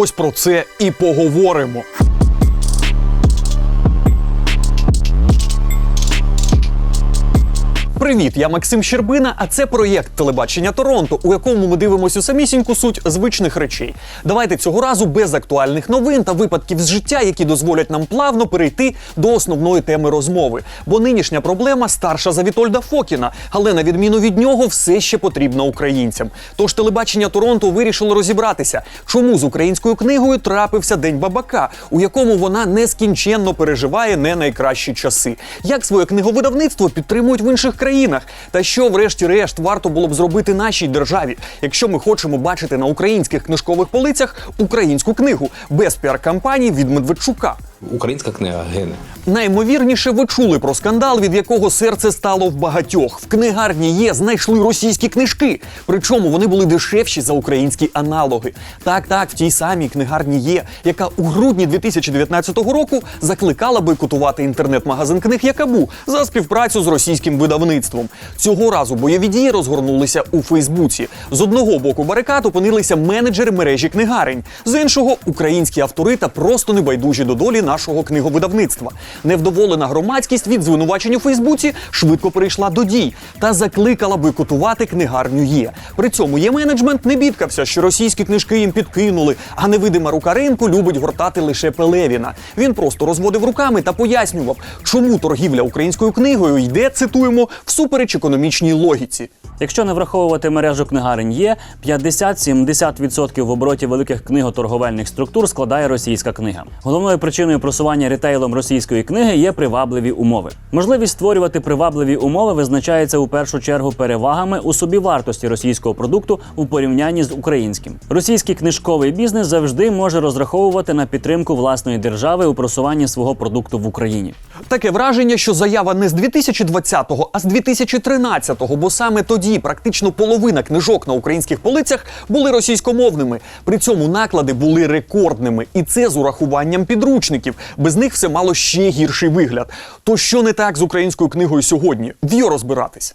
ось про це і поговоримо. Привіт, я Максим Щербина, а це проєкт телебачення Торонто, у якому ми дивимося самісіньку суть звичних речей. Давайте цього разу без актуальних новин та випадків з життя, які дозволять нам плавно перейти до основної теми розмови. Бо нинішня проблема старша за Вітольда Фокіна, але на відміну від нього все ще потрібна українцям. Тож телебачення Торонто вирішило розібратися, чому з українською книгою трапився День Бабака, у якому вона нескінченно переживає не найкращі часи. Як своє книговидавництво підтримують в інших країнах? Та що, врешті-решт, варто було б зробити нашій державі, якщо ми хочемо бачити на українських книжкових полицях українську книгу без піар-кампаній від Медведчука. Українська книга гине. Наймовірніше, ви чули про скандал, від якого серце стало в багатьох. В книгарні є знайшли російські книжки. Причому вони були дешевші за українські аналоги. Так, так, в тій самій книгарні є, яка у грудні 2019 року закликала бойкотувати інтернет-магазин книг Якабу за співпрацю з російським видавництвом. Цього разу бойові дії розгорнулися у Фейсбуці. З одного боку барикад опинилися менеджери мережі книгарень, з іншого українські автори та просто небайдужі до долі нашого книговидавництва. Невдоволена громадськість від звинувачень у Фейсбуці швидко перейшла до дій та закликала бойкотувати книгарню є. При цьому є менеджмент не бідкався, що російські книжки їм підкинули, а невидима рука ринку любить гортати лише Пелевіна. Він просто розводив руками та пояснював, чому торгівля українською книгою йде, цитуємо, всупереч економічній логіці. Якщо не враховувати мережу книгарень є, 50-70% в обороті великих книготорговельних структур складає російська книга. Головною причиною просування ретейлом російської книги є привабливі умови. Можливість створювати привабливі умови визначається у першу чергу перевагами у собівартості російського продукту у порівнянні з українським. Російський книжковий бізнес завжди може розраховувати на підтримку власної держави у просуванні свого продукту в Україні. Таке враження, що заява не з 2020-го, а з 2013-го, бо саме тоді практично половина книжок на українських полицях були російськомовними. При цьому наклади були рекордними, і це з урахуванням підручників. Без них все мало ще гірший вигляд. То що не так з українською книгою сьогодні? В'ю розбиратись.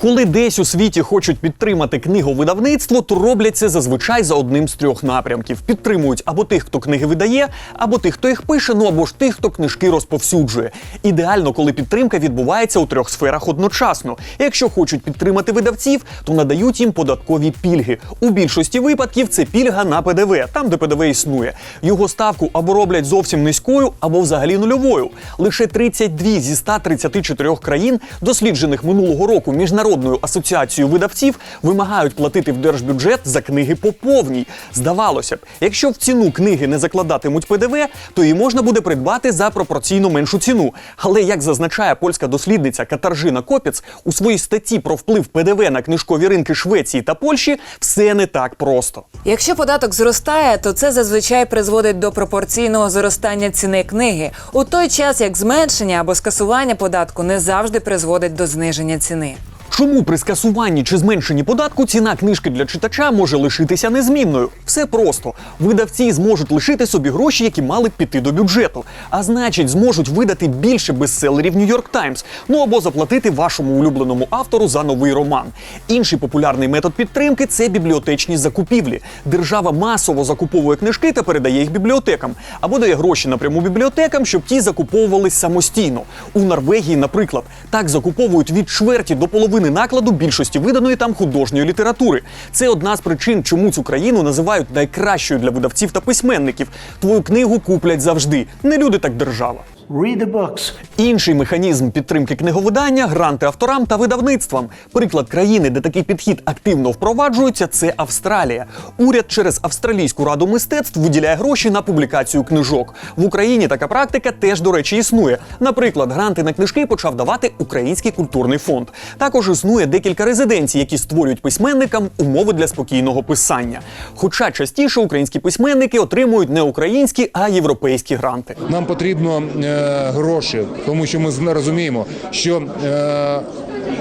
Коли десь у світі хочуть підтримати книговидавництво, то роблять це зазвичай за одним з трьох напрямків: підтримують або тих, хто книги видає, або тих, хто їх пише, ну або ж тих, хто книжки розповсюджує. Ідеально, коли підтримка відбувається у трьох сферах одночасно. Якщо хочуть підтримати видавців, то надають їм податкові пільги. У більшості випадків це пільга на ПДВ, там де ПДВ існує. Його ставку або роблять зовсім низькою, або взагалі нульовою. Лише 32 зі 134 країн, досліджених минулого року міжнародною асоціацією видавців, вимагають платити в держбюджет за книги по повній. Здавалося б, якщо в ціну книги не закладатимуть ПДВ, то її можна буде придбати за пропорційно меншу ціну. Але як зазначає польська дослідниця Катаржина Копіц у своїй статті про вплив ПДВ на книжкові ринки Швеції та Польщі, все не так просто. Якщо податок зростає, то це зазвичай призводить до пропорційного зростання ціни книги, у той час як зменшення або скасування податку не завжди призводить до зниження ціни. Чому при скасуванні чи зменшенні податку ціна книжки для читача може лишитися незмінною? Все просто видавці зможуть лишити собі гроші, які мали піти до бюджету, а значить, зможуть видати більше бестселерів Нью-Йорк Таймс, ну або заплатити вашому улюбленому автору за новий роман. Інший популярний метод підтримки це бібліотечні закупівлі. Держава масово закуповує книжки та передає їх бібліотекам, або дає гроші напряму бібліотекам, щоб ті закуповувались самостійно. У Норвегії, наприклад, так закуповують від чверті до половини накладу більшості виданої там художньої літератури. Це одна з причин, чому цю країну називають найкращою для видавців та письменників. Твою книгу куплять завжди. Не люди, так держава. Read the books. Інший механізм підтримки книговидання гранти авторам та видавництвам. Приклад країни, де такий підхід активно впроваджується, це Австралія. Уряд через Австралійську раду мистецтв виділяє гроші на публікацію книжок. В Україні така практика теж, до речі, існує. Наприклад, гранти на книжки почав давати Український культурний фонд. Також існує декілька резиденцій, які створюють письменникам умови для спокійного писання. Хоча частіше українські письменники отримують не українські, а європейські гранти. Нам потрібно е, гроші, тому що ми розуміємо, що е,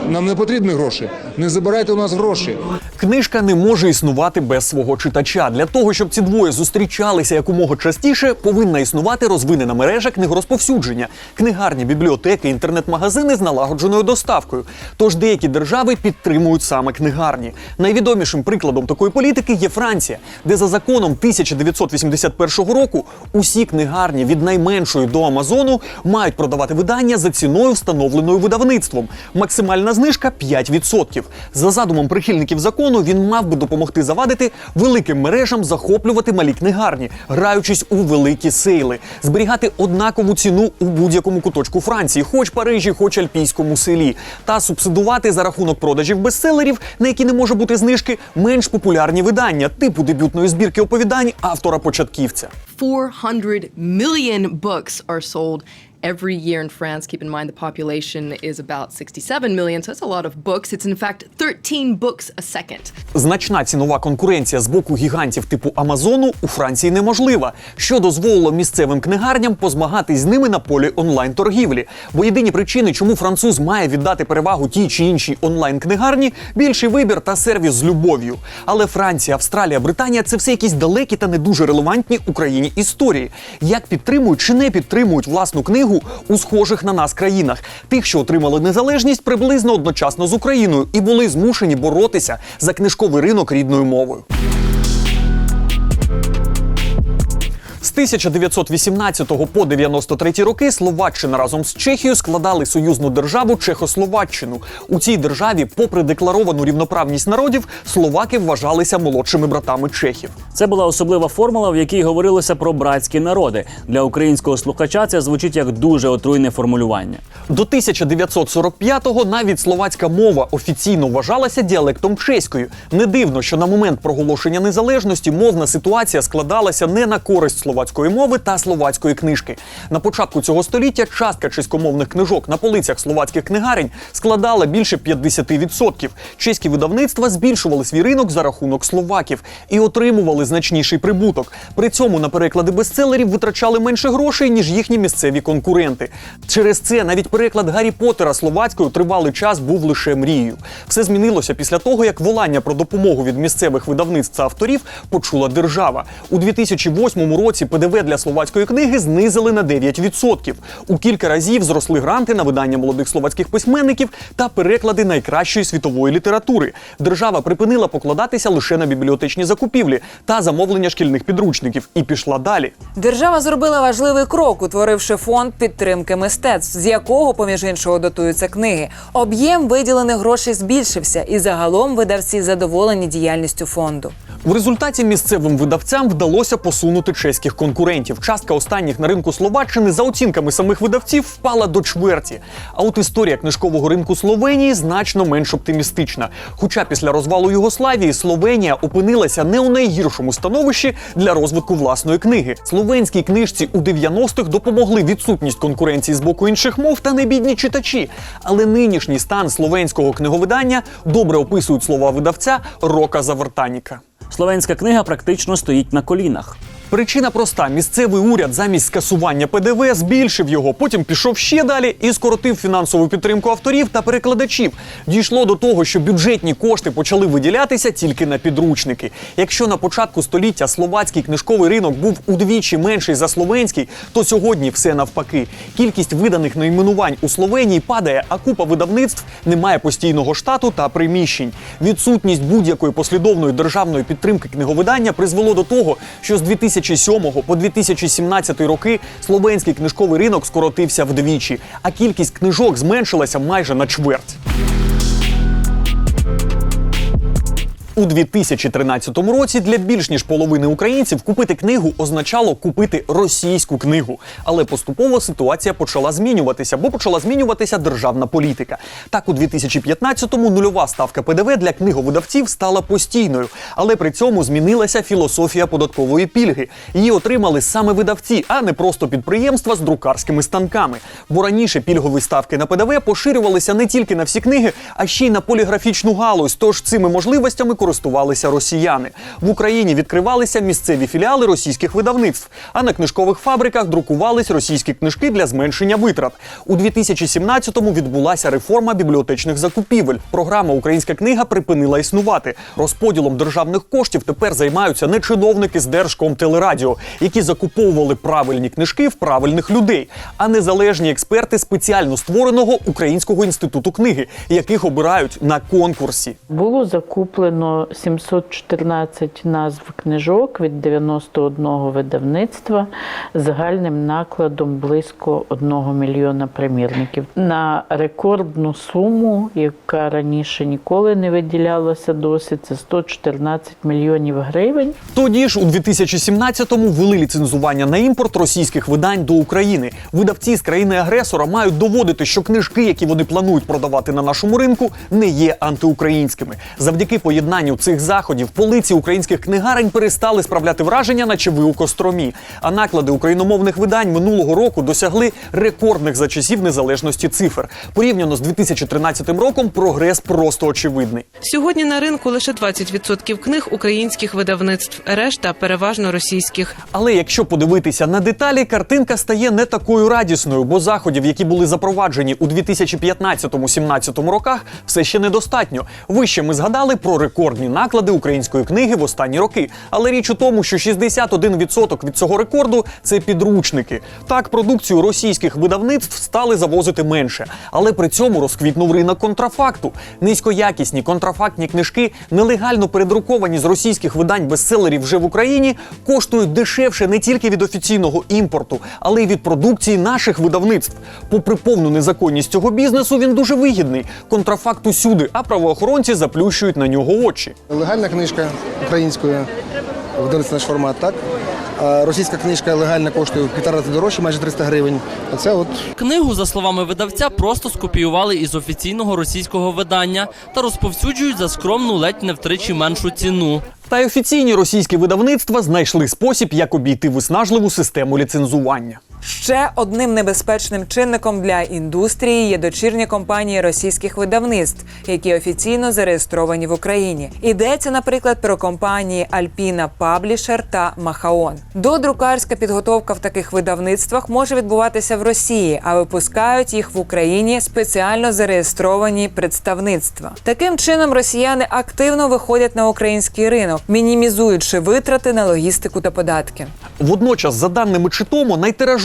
нам не потрібні гроші. Не забирайте у нас гроші. Книжка не може існувати без свого читача. Для того, щоб ці двоє зустрічалися якомога частіше, повинна існувати розвинена мережа книгорозповсюдження, книгарні, бібліотеки, інтернет-магазини з налагодженою доставкою. Тож деякі держави підтримують саме книгарні. Найвідомішим прикладом такої політики є Франція, де за законом 1981 року усі книгарні від найменшої до Амазону мають продавати видання за ціною, встановленою видавництвом. Максимальна знижка 5%. За задумом прихильників закону він мав би допомогти завадити великим мережам захоплювати малі книгарні, граючись у великі сейли, зберігати однакову ціну у будь-якому куточку Франції, хоч Парижі, хоч альпійському селі, та субсидувати за рахунок продажів бестселерів, на які не може бути знижки, менш популярні видання, типу дебютної збірки оповідань автора початківця. 400 million books are sold every year in France. Keep in mind the population is about 67 million, so it's a lot of books. It's in fact 13 books a second. Значна цінова конкуренція з боку гігантів типу Амазону у Франції неможлива, що дозволило місцевим книгарням позмагатись з ними на полі онлайн-торгівлі. Бо єдині причини, чому француз має віддати перевагу тій чи іншій онлайн-книгарні, більший вибір та сервіс з любов'ю. Але Франція, Австралія, Британія це все якісь далекі та не дуже релевантні Україні історії. Як підтримують чи не підтримують власну книгу у схожих на нас країнах, тих, що отримали незалежність приблизно одночасно з Україною і були змушені боротися за книжковий ринок рідною мовою. З 1918 по 93 роки Словаччина разом з Чехією складали союзну державу Чехословаччину. У цій державі, попри декларовану рівноправність народів, словаки вважалися молодшими братами чехів. Це була особлива формула, в якій говорилося про братські народи. Для українського слухача це звучить як дуже отруйне формулювання. До 1945-го навіть словацька мова офіційно вважалася діалектом чеської. Не дивно, що на момент проголошення незалежності мовна ситуація складалася не на користь словацької мови та словацької книжки. На початку цього століття частка чеськомовних книжок на полицях словацьких книгарень складала більше 50%. Чеські видавництва збільшували свій ринок за рахунок словаків і отримували значніший прибуток. При цьому на переклади бестселерів витрачали менше грошей ніж їхні місцеві конкуренти. Через це навіть переклад Гаррі Поттера словацькою тривалий час був лише мрією. Все змінилося після того, як волання про допомогу від місцевих видавництв та авторів почула держава. У 2008 році ПДВ для словацької книги знизили на 9%. У кілька разів зросли гранти на видання молодих словацьких письменників та переклади найкращої світової літератури. Держава припинила покладатися лише на бібліотечні закупівлі та замовлення шкільних підручників і пішла далі. Держава зробила важливий крок, утворивши фонд підтримки мистецтв, з якого, поміж іншого, дотуються книги. Об'єм виділених грошей збільшився, і загалом видавці задоволені діяльністю фонду. В результаті місцевим видавцям вдалося посунути чеських конкурентів. Частка останніх на ринку Словаччини за оцінками самих видавців впала до чверті. А от історія книжкового ринку Словенії значно менш оптимістична. Хоча після розвалу Югославії Словенія опинилася не у найгіршому становищі для розвитку власної книги. Словенській книжці у 90-х допомогли відсутність конкуренції з боку інших мов та небідні читачі. Але нинішній стан словенського книговидання добре описують слова видавця Рока Завертаніка. Словенська книга практично стоїть на колінах. Причина проста: місцевий уряд замість скасування ПДВ збільшив його, потім пішов ще далі і скоротив фінансову підтримку авторів та перекладачів. Дійшло до того, що бюджетні кошти почали виділятися тільки на підручники. Якщо на початку століття словацький книжковий ринок був удвічі менший за словенський, то сьогодні все навпаки. Кількість виданих найменувань у Словенії падає, а купа видавництв не має постійного штату та приміщень. Відсутність будь-якої послідовної державної підтримки книговидання призвело до того, що з 2007 по 2017 роки словенський книжковий ринок скоротився вдвічі, а кількість книжок зменшилася майже на чверть. У 2013 році для більш ніж половини українців купити книгу означало купити російську книгу. Але поступово ситуація почала змінюватися, бо почала змінюватися державна політика. Так, у 2015-му нульова ставка ПДВ для книговидавців стала постійною, але при цьому змінилася філософія податкової пільги. Її отримали саме видавці, а не просто підприємства з друкарськими станками. Бо раніше пільгові ставки на ПДВ поширювалися не тільки на всі книги, а ще й на поліграфічну галузь. Тож цими можливостями користувалися росіяни. В Україні відкривалися місцеві філіали російських видавництв, а на книжкових фабриках друкувались російські книжки для зменшення витрат. У 2017-му відбулася реформа бібліотечних закупівель. Програма Українська книга припинила існувати. Розподілом державних коштів тепер займаються не чиновники з Держкомтелерадіо, які закуповували правильні книжки в правильних людей, а незалежні експерти спеціально створеного Українського інституту книги, яких обирають на конкурсі. Було закуплено 714 назв книжок від 91 видавництва загальним накладом близько 1 мільйона примірників на рекордну суму, яка раніше ніколи не виділялася досить, це 114 мільйонів гривень. Тоді ж у 2017-му ввели ліцензування на імпорт російських видань до України. Видавці з країни-агресора мають доводити, що книжки, які вони планують продавати на нашому ринку, не є антиукраїнськими. Завдяки поєднанню цих заходів полиці українських книгарень перестали справляти враження, наче ви у костромі. А наклади україномовних видань минулого року досягли рекордних за часів незалежності цифр. Порівняно з 2013 роком прогрес просто очевидний. Сьогодні на ринку лише 20% книг українських видавництв, решта переважно російських. Але якщо подивитися на деталі, картинка стає не такою радісною, бо заходів, які були запроваджені у 2015-17 роках, все ще недостатньо. Вище ми згадали про рекордні наклади української книги в останні роки. Але річ у тому, що 61% від цього рекорду це підручники. Так, продукцію російських видавництв стали завозити менше, але при цьому розквітнув ринок контрафакту. Низькоякісні контрафактні книжки, нелегально передруковані з російських видань бестселерів вже в Україні, коштують дешевше не тільки від офіційного імпорту, але й від продукції наших видавництв. Попри повну незаконність цього бізнесу, він дуже вигідний. Контрафакт усюди, а правоохоронці заплющують на нього очі. Легальна книжка українською, видавництво наш формат, так? Російська книжка легальна коштує в півтора рази дорожче, майже 300 гривень. А це от Книгу, за словами видавця, просто скопіювали із офіційного російського видання та розповсюджують за скромну ледь не втричі меншу ціну. Та й офіційні російські видавництва знайшли спосіб, як обійти виснажливу систему ліцензування. Ще одним небезпечним чинником для індустрії є дочірні компанії російських видавництв, які офіційно зареєстровані в Україні. Йдеться, наприклад, про компанії Alpina Publisher та Махаон. Додрукарська підготовка в таких видавництвах може відбуватися в Росії, а випускають їх в Україні спеціально зареєстровані представництва. Таким чином росіяни активно виходять на український ринок, мінімізуючи витрати на логістику та податки. Водночас, за даними Читомо,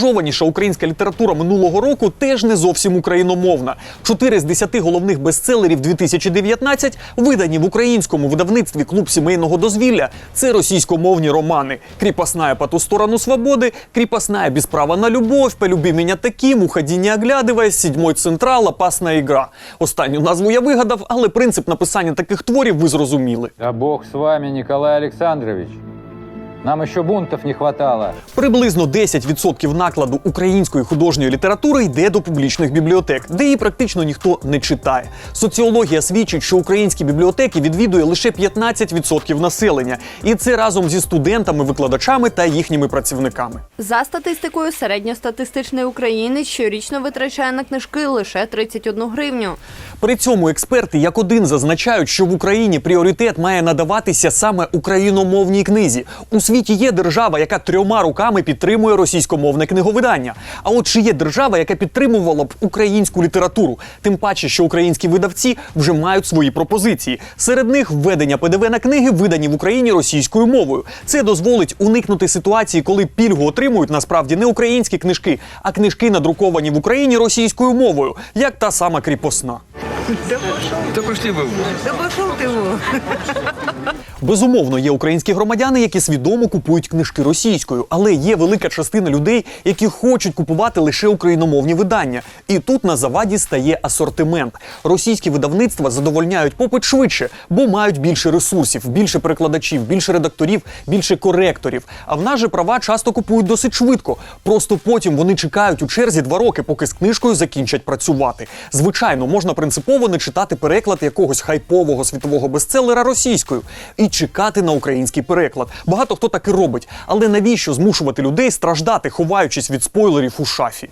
найтиражованіша українська література минулого року теж не зовсім україномовна. Чотири з десяти головних бестселерів 2019 видані в українському видавництві клуб сімейного дозвілля. Це російськомовні романи: Кріпосная по ту сторону свободи, Кріпосная без права на любов, Полюби мене таким, Уходи не оглядываясь, Сідьмой централ, Опасна ігра. Останню назву я вигадав, але принцип написання таких творів ви зрозуміли. Да бог с вами, Николай Александрович. Нам еще бунтов не хватало. Приблизно 10% накладу української художньої літератури йде до публічних бібліотек, де її практично ніхто не читає. Соціологія свідчить, що українські бібліотеки відвідує лише 15% населення, і це разом зі студентами, викладачами та їхніми працівниками. За статистикою, середньостатистичний українець щорічно витрачає на книжки лише 31 гривню. При цьому експерти як один зазначають, що в Україні пріоритет має надаватися саме україномовній книзі. У світі є держава, яка трьома руками підтримує російськомовне книговидання. А от чи є держава, яка підтримувала б українську літературу? Тим паче, що українські видавці вже мають свої пропозиції. Серед них введення ПДВ на книги, видані в Україні російською мовою. Це дозволить уникнути ситуації, коли пільгу отримують насправді не українські книжки, а книжки, надруковані в Україні російською мовою, як та сама кріпосна. Безумовно, є українські громадяни, які свідомо купують книжки російською, але є велика частина людей, які хочуть купувати лише україномовні видання. І тут на заваді стає асортимент. Російські видавництва задовольняють попит швидше, бо мають більше ресурсів, більше перекладачів, більше редакторів, більше коректорів. А в нас же права часто купують досить швидко. Просто потім вони чекають у черзі два роки, поки з книжкою закінчать працювати. Звичайно, можна принципово не читати переклад якогось хайпового світового бестселера російською і чекати на український переклад. Багато хто так і робить. Але навіщо змушувати людей страждати, ховаючись від спойлерів у шафі?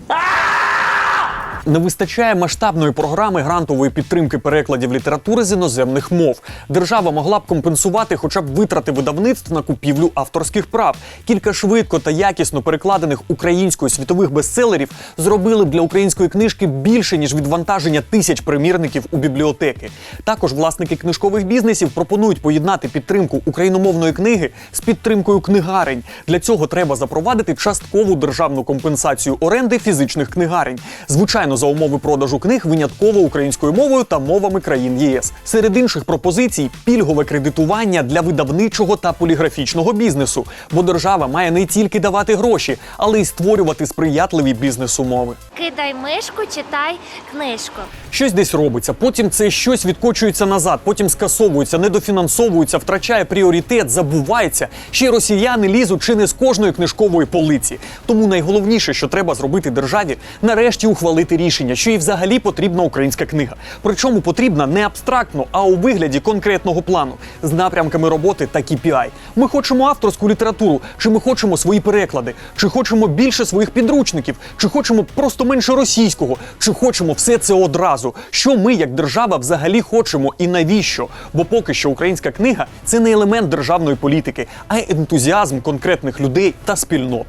Не вистачає масштабної програми грантової підтримки перекладів літератури з іноземних мов. Держава могла б компенсувати хоча б витрати видавництв на купівлю авторських прав. Кілька швидко та якісно перекладених українською світових бестселерів зробили б для української книжки більше ніж відвантаження тисяч примірників у бібліотеки. Також власники книжкових бізнесів пропонують поєднати підтримку україномовної книги з підтримкою книгарень. Для цього треба запровадити часткову державну компенсацію оренди фізичних книгарень. Звичайно, за умови продажу книг винятково українською мовою та мовами країн ЄС. Серед інших пропозицій пільгове кредитування для видавничого та поліграфічного бізнесу, бо держава має не тільки давати гроші, але й створювати сприятливі бізнес-умови. Кидай мишку, читай книжку. Щось десь робиться, потім це щось відкочується назад, потім скасовується, недофінансовується, втрачає пріоритет, забувається. Ще росіяни лізуть чи не з кожної книжкової полиці. Тому найголовніше, що треба зробити державі, нарешті ухвалити рішення, що їй взагалі потрібна українська книга. Причому потрібна не абстрактно, а у вигляді конкретного плану з напрямками роботи та KPI. Ми хочемо авторську літературу, чи ми хочемо свої переклади, чи хочемо більше своїх підручників, чи хочемо просто менше російського, чи хочемо все це одразу. Що ми, як держава, взагалі хочемо і навіщо? Бо поки що українська книга це не елемент державної політики, а й ентузіазм конкретних людей та спільнот.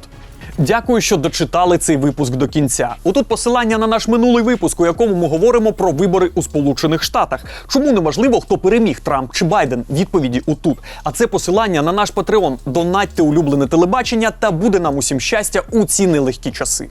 Дякую, що дочитали цей випуск до кінця. Отут посилання на наш минулий випуск, у якому ми говоримо про вибори у Сполучених Штатах. Чому неможливо, хто переміг Трамп чи Байден? Відповіді отут. А це посилання на наш Патреон. Донатьте улюблене телебачення та буде нам усім щастя у ці нелегкі часи.